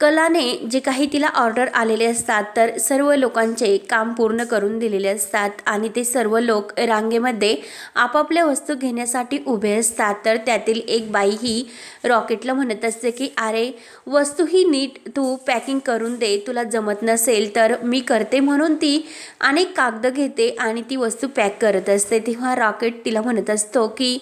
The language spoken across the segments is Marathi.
कलाने जे काही तिला ऑर्डर आलेले असतात तर सर्व लोकांचे काम पूर्ण करून दिलेले असतात आणि ते सर्व लोक रांगेमध्ये आपापल्या वस्तू घेण्यासाठी उभे असतात. तर त्यातील एक बाई ही रॉकेटला म्हणत असते की अरे वस्तू ही नीट तू पॅकिंग करून दे तुला जमत नसेल तर मी करते म्हणून ती अनेक कागद घेते आणि ती वस्तू पॅक करत असते. तेव्हा रॉकेट तिला म्हणत असतो की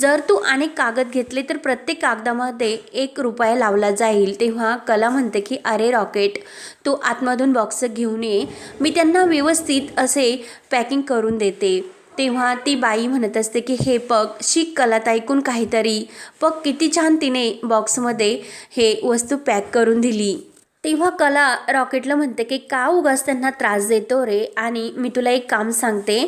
जर तू अनेक कागद घेतले तर प्रत्येक कागदामध्ये एक रुपया लावला जाईल. तेव्हा कला म्हणते की अरे रॉकेट तू आतमधून बॉक्स घेऊन ये मी त्यांना व्यवस्थित असे पॅकिंग करून देते. तेव्हा ती बाई म्हणत असते की हे पग शीख कलात ऐकून काहीतरी. पग किती छान तिने बॉक्समध्ये हे वस्तू पॅक करून दिली. तेव्हा कला रॉकेटला म्हणते की का उगाच त्यांना त्रास देतो रे? आणि मी तुला एक काम सांगते.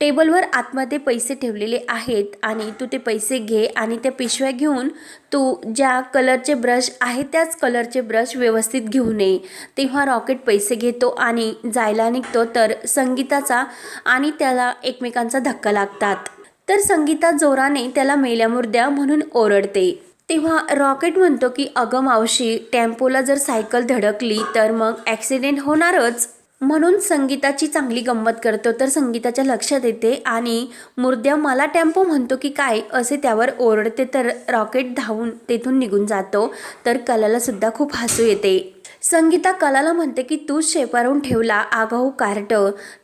टेबलवर आतमध्ये पैसे ठेवलेले आहेत आणि तू ते पैसे घे आणि त्या पिशव्या घेऊन तू ज्या कलरचे ब्रश आहे त्याच कलरचे ब्रश व्यवस्थित घेऊन ये तेव्हा रॉकेट पैसे घेतो आणि जायला निघतो तर संगीताचा आणि त्याला एकमेकांचा धक्का लागतात. तर संगीता जोराने त्याला मेल्या मुर्द्या म्हणून ओरडते. तेव्हा रॉकेट म्हणतो की अगं मावशी टेम्पोला जर सायकल धडकली तर मग ॲक्सिडेंट होणारच. म्हणून संगीताची चांगली गंमत करतो तर संगीताच्या लक्षात येते आणि मुर्द्या मला टेम्पो म्हणतो की काय असे त्यावर ओरडते तर रॉकेट धावून तेथून निघून जातो तर कलाला सुद्धा खूप हसू येते. संगीता कलाला म्हणते की तूच शेपारून ठेवला आगाऊ कार्ट.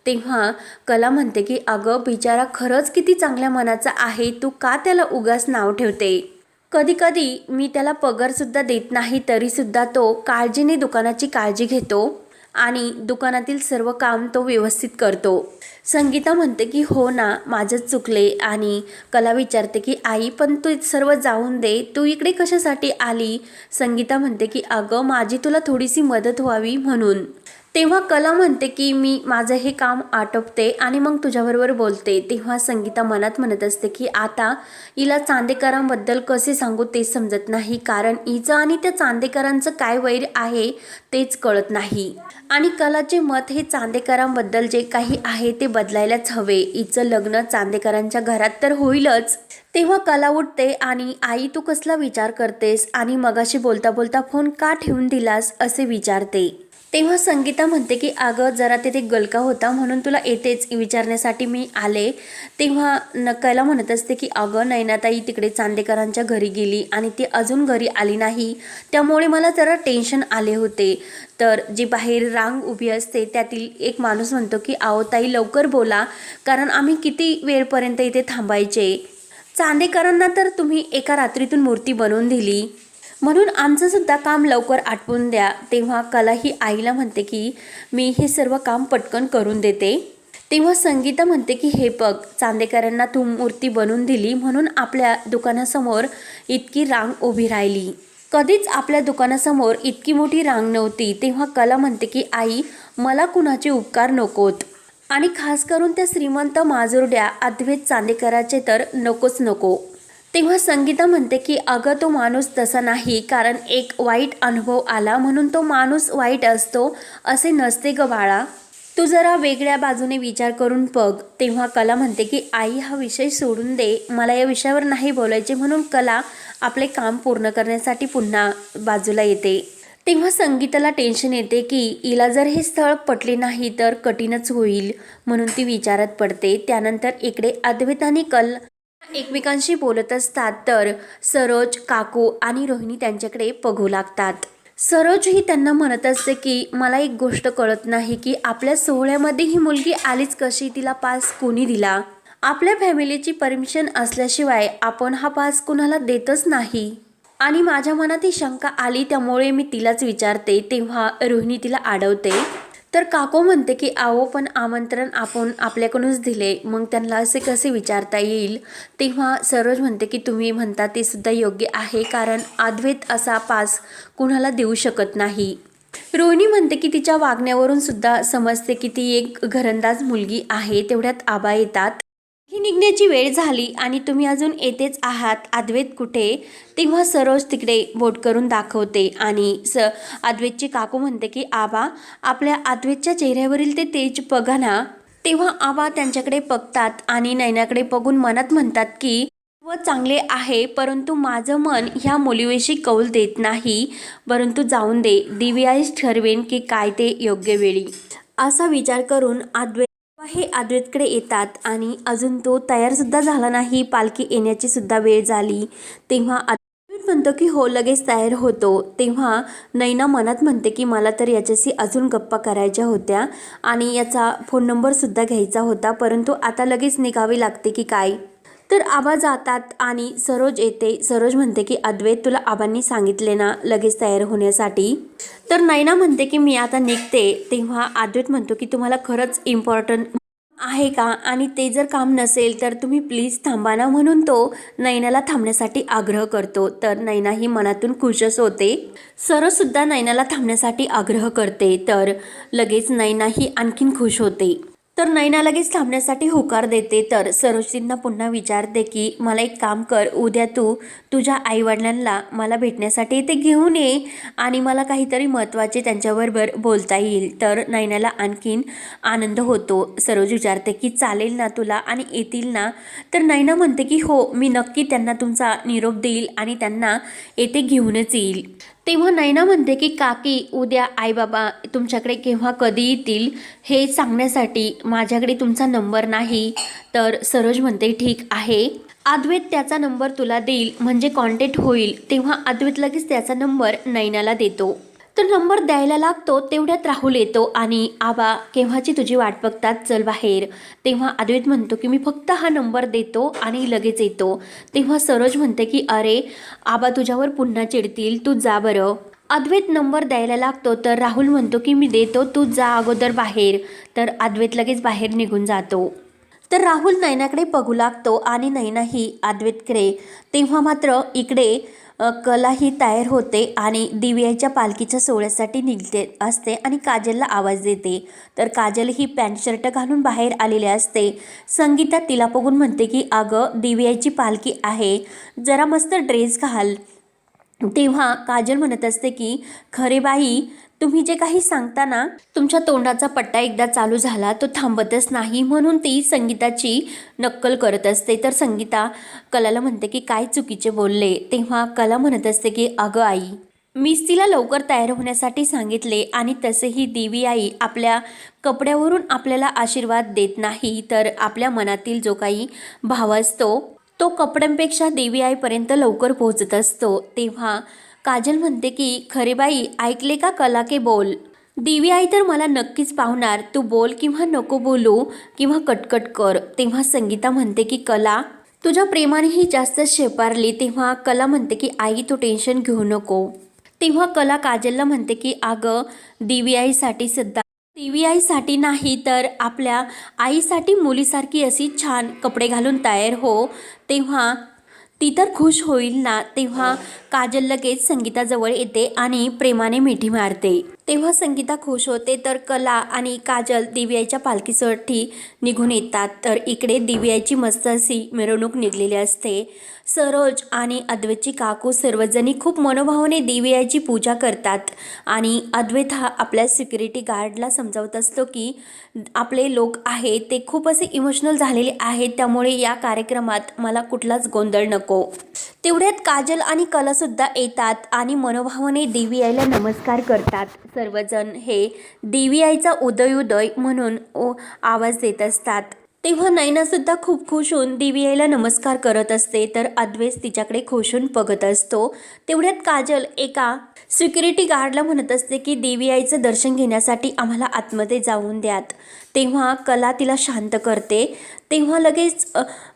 तेव्हा कला म्हणते की अगं बिचारा खरंच किती चांगल्या मनाचा आहे तू का त्याला उगाच नाव ठेवते? कधी कधी मी त्याला पगारसुद्धा देत नाही तरीसुद्धा तो काळजीने दुकानाची काळजी घेतो. आणि दुकानातील सर्व काम तो व्यवस्थित करतो. संगीता म्हणते की हो ना माझंच चुकले आणि कला विचारते की आई पण तू सर्व जाऊन दे. तू इकडे कशासाठी आली? संगीता म्हणते की अगं माझी तुला थोडीशी मदत व्हावी म्हणून. तेव्हा कला म्हणते की मी माझं हे काम आटोपते आणि मग तुझ्याबरोबर बोलते. तेव्हा संगीता मनात म्हणत असते की आता हिला चांदेकरांबद्दल कसे सांगू ते समजत नाही. कारण हिचं आणि त्या चांदेकरांचं काय वैर आहे तेच कळत नाही. आणि कलाचे मत हे चांदेकरांबद्दल जे काही आहे ते बदलायलाच हवे. हिचं लग्न चांदेकरांच्या घरात तर होईलच. तेव्हा कला उठते आणि आई तू कसला विचार करतेस? आणि मगाशी बोलता बोलता फोन का ठेवून दिलास? असे विचारते. तेव्हा संगीता म्हणते की अगं जरा तिथे गलका होता म्हणून तुला येतेच विचारण्यासाठी मी आले. तेव्हा नकायला म्हणत असते की अगं नैनाताई तिकडे चांदेकरांच्या घरी गेली आणि ती अजून घरी आली नाही. त्यामुळे मला जरा टेन्शन आले होते. तर जी बाहेर रांग उभी असते त्यातील एक माणूस म्हणतो की आओताई लवकर बोला कारण आम्ही किती वेळपर्यंत इथे थांबायचे? चांदेकरांना तर तुम्ही एका रात्रीतून मूर्ती बनवून दिली. म्हणून आमचं सुद्धा काम लवकर आटवून द्या. तेव्हा कला ही आईला म्हणते की मी हे सर्व काम पटकन करून देते. तेव्हा संगीता म्हणते की हे बघ चांदेकरांना तू मूर्ती बनवून दिली म्हणून आपल्या दुकानासमोर इतकी रांग उभी राहिली. कधीच आपल्या दुकानासमोर इतकी मोठी रांग नव्हती. तेव्हा कला म्हणते की आई मला कुणाचे उपकार नकोत. आणि खास करून त्या श्रीमंत माजुरड्या अद्वैत चांदेकराचे तर नकोच नको. तेव्हा संगीता म्हणते की अगं तो माणूस तसा नाही कारण एक वाईट अनुभव आला म्हणून तो माणूस वाईट असतो असे नसते ग बाळा. तू जरा वेगळ्या बाजूने विचार करून बघ. तेव्हा कला म्हणते की आई हा विषय सोडून दे. मला या विषयावर नाही बोलायचे म्हणून कला आपले काम पूर्ण करण्यासाठी पुन्हा बाजूला येते. तेव्हा संगीताला टेन्शन येते की हिला जर हे स्थळ पटले नाही तर कठीणच होईल म्हणून ती विचारात पडते. त्यानंतर इकडे अद्वैत आणि कल एकमेकांशी बोलत असतात तर सरोज काकू आणि रोहिणी त्यांच्याकडे बघू लागतात. सरोज ही त्यांना म्हणत असते की मला एक गोष्ट कळत नाही की आपल्या सोहळ्यामध्ये ही मुलगी आलीच कशी? तिला पास कोणी दिला? आपल्या फॅमिलीची परमिशन असल्याशिवाय आपण हा पास कुणाला देतच नाही. आणि माझ्या मनात ही शंका आली त्यामुळे मी तिलाच विचारते तेव्हा रोहिणी तिला अडवते तर काको म्हणते की आहो पण आमंत्रण आपण आपल्याकडूनच दिले. मग त्यांना असे कसे विचारता येईल? तेव्हा सरोज म्हणते की तुम्ही म्हणता ते सुद्धा योग्य आहे कारण अद्वैत असा पास कुणाला देऊ शकत नाही. रोहिणी म्हणते की तिच्या वागण्यावरून सुद्धा समजते की ती एक घरंदाज मुलगी आहे. तेवढ्यात आबा येतात. ही निघण्याची वेळ झाली आणि तुम्ही अजून येतेच आहात. अद्वैत कुठे? तेव्हा सरोज तिकडे बोट करून दाखवते आणि स अद्वैतची काकू म्हणते की आबा आपल्या अद्वैतच्या चेहऱ्यावरील ते तेज बघा ना. तेव्हा आबा त्यांच्याकडे बघतात आणि नैनाकडे बघून मनात म्हणतात की व चांगले आहे परंतु माझं मन ह्या मुलीविषयी कौल देत नाही. परंतु जाऊन दे. दिव्याच ठरवेन की काय ते योग्य वेळी. असा विचार करून अद्वैत हे अद्वैतकडे येतात आणि अजून तो तयारसुद्धा झाला नाही. पालखी येण्याची सुद्धा वेळ झाली. तेव्हा अद्वैत म्हणतो की हो लगेच तयार होतो. तेव्हा नैना मनात म्हणते की मला तर याच्याशी अजून गप्पा करायच्या होत्या आणि याचा फोन नंबरसुद्धा घ्यायचा होता परंतु आता लगेच निघावी लागते की काय? तर आबा जातात आणि सरोज येते. सरोज म्हणते की अद्वैत तुला आबांनी सांगितले ना लगेच तयार होण्यासाठी? तर नैना म्हणते की मी आता निघते. तेव्हा अद्वैत म्हणतो की तुम्हाला खरंच इम्पॉर्टंट आहे का? आणि ते जर काम नसेल तर तुम्ही प्लीज थांबा ना म्हणून तो नैनाला थांबण्यासाठी आग्रह करतो. तर नैना ही मनातून खुशच होते. सरोजसुद्धा नैनाला थांबण्यासाठी आग्रह करते. तर लगेच नैना ही आणखीन खुश होते. तर नैना लगेच थांबण्यासाठी होकार देते. तर सरोजतींना पुन्हा विचारते की मला एक काम कर उद्या तू तुझ्या आईवडिलांना मला भेटण्यासाठी ते घेऊन ये आणि मला काहीतरी महत्त्वाचे त्यांच्याबरोबर बोलता येईल. तर नैनाला आणखीन आनंद होतो. सरोज विचारते की चालेल ना तुला आणि येतील ना? तर नैना म्हणते की हो मी नक्की त्यांना तुमचा निरोप देईल आणि त्यांना येथे घेऊनच येईल. तेव्हा नैना म्हणते की काकी उद्या आईबाबा तुमच्याकडे केव्हा कधी येतील हे सांगण्यासाठी माझ्याकडे तुमचा नंबर नाही. तर सरोज म्हणते ठीक आहे. अद्वैत त्याचा नंबर तुला देईल म्हणजे कॉन्टॅक्ट होईल. तेव्हा अद्वैत लगेच त्याचा नंबर नैनाला देतो. तर नंबर द्यायला लागतो तेवढ्यात राहुल येतो आणि आबा केव्हाची तुझी वाट बघतात? चल बाहेर. तेव्हा अद्वैत म्हणतो की मी फक्त हा नंबर देतो आणि लगेच येतो. तेव्हा सरोज म्हणते की अरे आबा तुझ्यावर पुन्हा चिडतील. तू जा बरं. अद्वैत नंबर द्यायला लागतो तर राहुल म्हणतो की मी देतो. तू जा अगोदर बाहेर. तर अद्वैत लगेच बाहेर निघून जातो. तर राहुल नैनाकडे बघू लागतो आणि नैनाही अद्वैतकडे तेव्हा मात्र इकडे कला कलाही तयार होते आणि दिव्याच्या पालखीच्या सोहळ्यासाठी निघते असते आणि काजलला आवाज देते. तर काजल ही पॅन्ट शर्ट घालून बाहेर आलेली असते. संगीता तिला बघून म्हणते की अगं दिव्याची पालखी आहे. जरा मस्त ड्रेस घाल. तेव्हा काजल म्हणत असते की खरे बाई तुम्ही जे काही सांगताना तुमच्या तोंडाचा पट्टा एकदा चालू झाला तो थांबतच नाही म्हणून ती संगीताची नक्कल करत असते. तर संगीता कलाला म्हणते की काय चुकीचे बोलले? तेव्हा कला म्हणत असते की अगं आई मीच तिला लवकर तयार होण्यासाठी सांगितले आणि तसेही देवी आई आपल्या कपड्यावरून आपल्याला आशीर्वाद देत नाही. तर आपल्या मनातील जो काही भाव असतो तो कपड्यांपेक्षा देवी आईपर्यंत लवकर पोहोचत असतो. तेव्हा काजल म्हणते की खरे बाई ऐकले का कला के बोल? देवी आई तर मला नक्कीच पावणार तू बोल किंवा नको बोलू किंवा कटकट कर. तेव्हा संगीता म्हणते की कला तुझ्या प्रेमानेही जास्त शेपारली. तेव्हा कला म्हणते की आई तू टेन्शन घेऊ नको. तेव्हा कला काजलला म्हणते की अगं देवी आईसाठी टी व्ही आईसाठी नाही तर आपल्या आईसाठी मुलीसारखी अशी छान कपडे घालून तयार हो. तेव्हा ती तर खुश होईल ना तेव्हा काजल लगेच संगीताजवळ येते आणि प्रेमाने मिठी मारते. तेव्हा संगीता खुश होते तर कला आणि काजल दिव्याच्या पालखीसाठी निघून येतात. तर इकडे दिव्याची मस्त अशी मिरवणूक निघलेली असते. सरोज आणि अद्वैतची काकू सर्वजणी खूप मनोभावाने दिव्याची पूजा करतात आणि अद्वैत हा आपल्या सिक्युरिटी गार्डला समजावत असतो की आपले लोक आहेत ते खूप असे इमोशनल झालेले आहेत त्यामुळे या कार्यक्रमात मला कुठलाच गोंधळ नको. तेवढ्यात काजल आणि कलासुद्धा येतात आणि मनोभावाने देवी आईला नमस्कार करतात. सर्वजण हे देवी आईचा उदय उदय म्हणून ओ आवाज देत असतात. तेव्हा नैनासुद्धा खूप खुश होऊन देवी आईला नमस्कार करत असते तर अद्वेस तिच्याकडे खुश होऊन बघत असतो. तेवढ्यात काजल एका सिक्युरिटी गार्डला म्हणत असते की देवी आईचं दर्शन घेण्यासाठी आम्हाला आतमध्ये जाऊन द्यात. तेव्हा कला तिला शांत करते. तेव्हा लगेच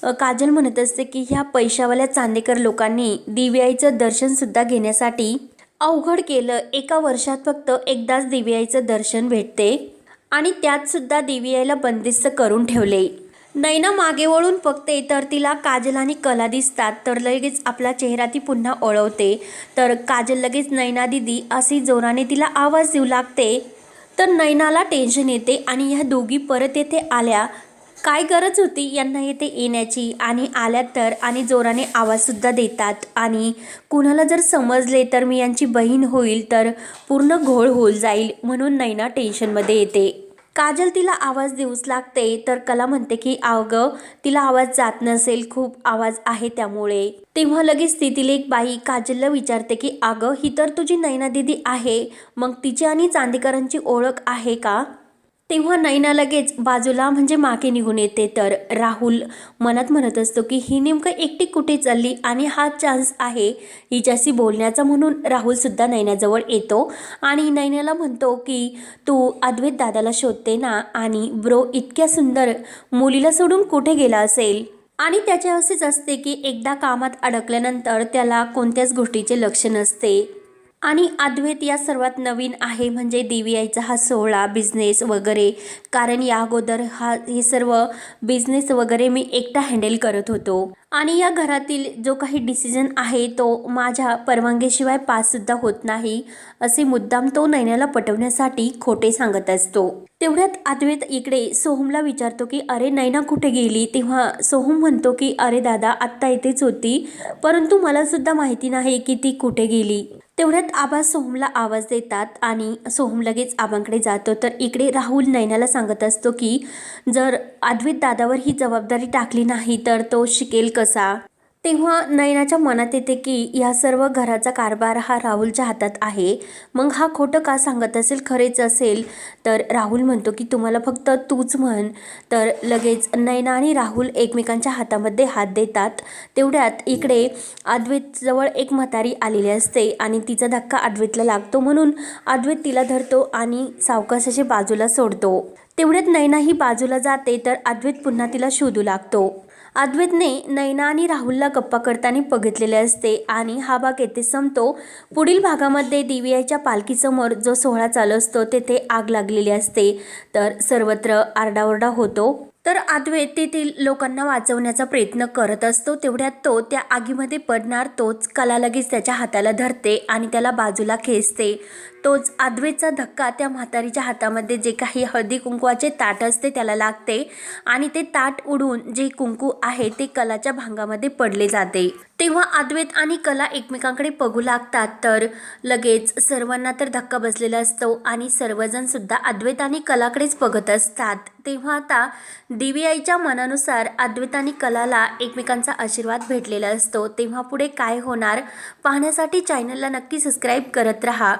काजल म्हणत असते की ह्या पैशावाल्या चांदेकर लोकांनी देवी आईचं दर्शनसुद्धा घेण्यासाठी अवघड केलं. एका वर्षात फक्त एकदाच देवी आईचं दर्शन भेटते आणि त्यात सुद्धा देवी आईला बंदिस्त करून ठेवले. नैना मागे वळून बघते तर तिला काजल आणि कला दिसतात तर लगेच आपला चेहरा ती पुन्हा ओळवते. तर काजल लगेच नैना दिदी अशी जोराने तिला आवाज देऊ लागते. तर नैनाला टेन्शन येते आणि ह्या दोघी परत येथे आल्या. काय गरज होती यांना येथे येण्याची? आणि आल्या तर? आणि जोराने आवाजसुद्धा देतात. आणि कुणाला जर समजले तर मी यांची बहीण होईल तर पूर्ण घोळ होऊन जाईल म्हणून नैना टेन्शनमध्ये येते. काजल तिला आवाज देऊच लागते. तर कला म्हणते की अगं तिला आवाज जात नसेल. खूप आवाज आहे त्यामुळे. तेव्हा लगेच तेथील एक बाई काजलला विचारते की अगं ही तर तुझी नैना दिदी आहे. मग तिची आणि चांदेकरांची ओळख आहे का? तेव्हा नैना लगेच बाजूला म्हणजे मागे निघून येते. तर राहुल मनात म्हणत असतो की ही नेमकं एकटी कुठे चालली आणि हा चान्स आहे हिच्याशी बोलण्याचा म्हणून राहुलसुद्धा नैनाजवळ येतो. आणि नैनाला म्हणतो की तू अद्वैत दादाला शोधते ना आणि ब्रो इतक्या सुंदर मुलीला सोडून कुठे गेला असेल? आणि त्याच्या असेच असते की एकदा कामात अडकल्यानंतर त्याला कोणत्याच गोष्टीचे लक्ष नसते. आणि अद्वैत या सर्वात नवीन आहे म्हणजे देवी आईचा हा सोहळा बिझनेस वगैरे. कारण या अगोदर हा हे सर्व बिझनेस वगैरे मी एकटा हँडल करत होतो. आणि या घरातील जो काही डिसिजन आहे तो माझ्या परवानगीशिवाय पाससुद्धा होत नाही असे मुद्दाम तो नैन्याला पटवण्यासाठी खोटे सांगत असतो. तेवढ्यात अद्वैत इकडे सोहमला विचारतो की अरे नैना कुठे गेली? तेव्हा सोहम म्हणतो की अरे दादा आत्ता इथेच होती. परंतु मला सुद्धा माहिती नाही की ती कुठे गेली. तेवढ्यात आबा सोहमला आवाज देतात आणि सोहम लगेच आबांकडे जातो. तर इकडे राहुल नैनाला सांगत असतो की जर अद्वैत दादावर ही जबाबदारी टाकली नाही तर तो शिकेल कसा? तेव्हा नयनाच्या मनात येते की या सर्व घराचा कारभार हा राहुलच्या हातात आहे. मग हा खोटं का सांगत असेल? खरेच असेल. तर राहुल म्हणतो की तुम्हाला फक्त तूच म्हण. तर लगेच नयना आणि राहुल एकमेकांच्या हातामध्ये हात देतात. तेवढ्यात इकडे अद्वैतजवळ एक म्हातारी आलेली असते आणि तिचा धक्का अद्वैतला लागतो म्हणून अद्वैत तिला धरतो आणि सावकाशाच्या बाजूला सोडतो. तेवढ्यात नैना ही बाजूला जाते तर अद्वैत पुन्हा तिला शोधू लागतो. अद्वैतने नैना आणि राहुलला गप्पा करताना बघितलेले असते आणि हा भाग येथे संपतो. पुढील भागामध्ये दिव्याच्या पालखीसमोर जो सोहळा चालू असतो तेथे आग लागलेली असते. तर सर्वत्र आरडाओरडा होतो. तर अद्वैत तेथील लोकांना वाचवण्याचा प्रयत्न करत असतो. तेवढ्यात तो त्या आगीमध्ये पडणार तोच कला लगेच त्याच्या हाताला धरते आणि त्याला बाजूला खेचते. तोच अद्वैतचा धक्का त्या म्हातारीच्या हातामध्ये जे काही हळदी कुंकवाचे ताट असते त्याला लागते आणि ते ताट उडून जे कुंकू आहे ते कलाच्या भांगामध्ये पडले जाते. तेव्हा अद्वैत आणि कला एकमेकांकडे बघू लागतात. तर लगेच सर्वांना तर धक्का बसलेला असतो आणि सर्वजणसुद्धा अद्वैत आणि कलाकडेच बघत असतात. तेव्हा आता दिवी आईच्या मनानुसार अद्वैत आणि कलाला एकमेकांचा आशीर्वाद भेटलेला असतो. तेव्हा पुढे काय होणार? पाहण्यासाठी चॅनलला नक्की सबस्क्राईब करत राहा.